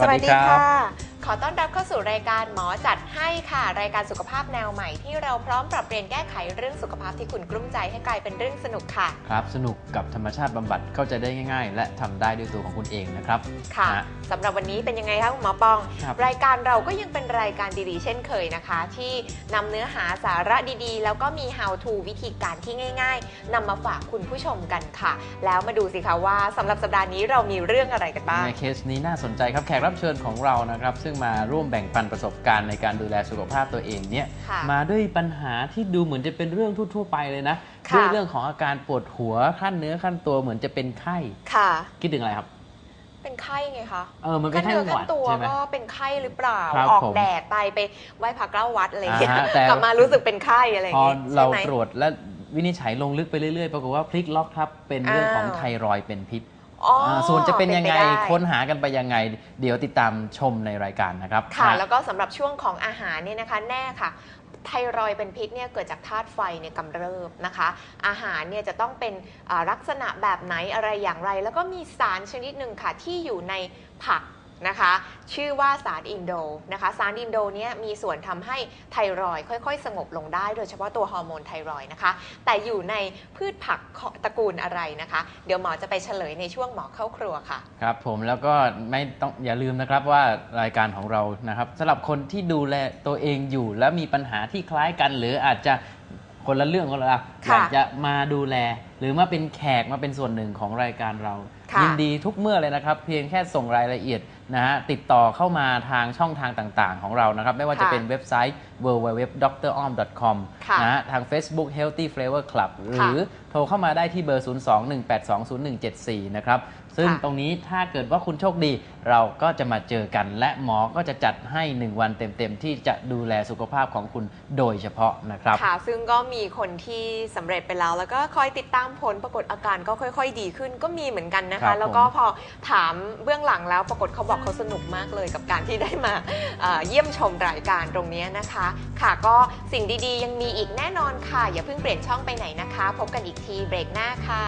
สวัสดีค่ะ ขอต้อนรับเข้าสู่รายการหมอจัดให้ค่ะ รายการสุขภาพแนวใหม่ที่เราพร้อมปรับเปลี่ยนแก้ไขเรื่องสุขภาพที่คุณกลุ้มใจให้กลายเป็นเรื่องสนุกค่ะ ครับ สนุกกับธรรมชาติบำบัดเข้าใจได้ง่าย ๆ และทำได้ด้วยตัวของคุณเองนะครับค่ะนะ สำหรับวันนี้เป็นยังไงคะคุณหมอปอง ครับ รายการเราก็ยังเป็นรายการดีๆ เช่นเคยนะคะ ที่นำเนื้อหาสาระดีๆ แล้วก็มี how to วิธีการที่ง่าย ๆนำมาฝากคุณผู้ชมกันค่ะ แล้วมาดูสิคะว่าสำหรับสัปดาห์นี้เรามีเรื่องอะไรกันบ้าง ในเคสนี้น่าสนใจครับแขกรับเชิญของเรานะครับ ซึ่งมาร่วมแบ่งปันประสบการณ์ในการดูแลสุขภาพตัวเองเนี่ยค่ะมาด้วยปัญหาที่ดูเหมือนจะเป็นเรื่องทั่วๆไปเลยนะค่ะด้วยเรื่องของอาการปวดหัวขั้นเนื้อขั้นตัวเหมือนจะเป็นไข้ค่ะคิดถึงอะไรครับเป็นไข้ไงคะเออมันเป็นขั้นไข้เนื้อหขั้วันดตัวใช่ไหมก็เป็นไข้หรือเปล่าครับออกผมแดดไปไปไหว้พระเก้าวัดอะไรอย่างเงี้ยอ่าฮะแต่กลับมารู้สึกเป็นไข้อะไรอย่าพงองี้เราใช่ไหมตรวจและวินิจฉัยลงลึกไปเรื่อยๆ ปรากฏว่าพลิกล็อกครับเป็นเรื่องของอ้าวไทรอยด์เป็นพิษ อ๋ออาส่วนจะเป็นยังไงปด้ค้นหากันไปยังไง เดี๋ยวติดตามชมในรายการนะครับค่ะนะแล้วก็สำหรับช่วงของอาหารเนี่ยนะคะ แน่ค่ะ ไทรอยด์เป็นพิษเนี่ยเกิดจากธาตุไฟเนี่ยกำเริบนะคะ อาหารเนี่ยจะต้องเป็นอ่าลักษณะแบบไหนอะไรอย่างไร แล้วก็มีสารชนิดหนึ่งค่ะที่อยู่ในผัก นะคะ ชื่อว่าสารอินโดนะคะ สารอินโดเนี่ยมีส่วนทำให้ไทรอยด์ค่อย ๆ สงบลงได้ โดยเฉพาะตัวฮอร์โมนไทรอยด์นะคะ แต่อยู่ในพืชผักของตระกูลอะไรนะคะ เดี๋ยวหมอจะไปเฉลยในช่วงหมอเข้าครัวค่ะ ครับผมแล้วก็ไม่ต้องอย่าลืมนะครับว่ารายการของเรานะครับสำหรับคนที่ดูแลตัวเองอยู่ และมีปัญหาที่คล้ายกัน หรืออาจจะคนละเรื่องคนละราวอค่ะยากจะมาดูแล หรือมาเป็นแขกมาเป็นส่วนหนึ่งของรายการเรา ค่ะยินดีทุกเมื่อเลยนะครับ เพียงแค่ส่งรายละเอียดนะฮะติดต่อเข้ามาทางช่องทางต่างๆ ของเรานะครับ ไม่ว่าจะค่ะเป็นเว็บไซต์ www.drom.com ค่ะนะฮะทาง Facebook Healthy Flavor Club หรือโทรเข้ามาได้ที่เบอร์ 021820174 นะครับ ซึ่งค่ะ ตรงนี้ถ้าเกิดว่าคุณโชคดี เราก็จะมาเจอกัน และหมอก็จะจัดให้ 1 วันเต็มๆ ที่จะดูแลสุขภาพของคุณโดยเฉพาะนะครับ ค่ะ ซึ่งก็มีคนที่สำเร็จไปแล้ว แล้วก็คอยติดตามผลปรากฏอาการก็ค่อย ๆ ดีขึ้นก็มีเหมือนกันนะครัคะ บแล้วก็พอถามเบื้องหลังแล้วปรากฏเขาบอกเขาสนุกมากเลยกับการที่ได้มาเอ่อเยี่ยมชมรายการตรงนี้นะคะ ค่ะก็สิ่งดีๆ ยังมีอีกแน่นอนค่ะ อย่าเพิ่งเปลี่ยนช่องไปไหนนะคะ พบกันอีกทีเบรกหน้าค่ะ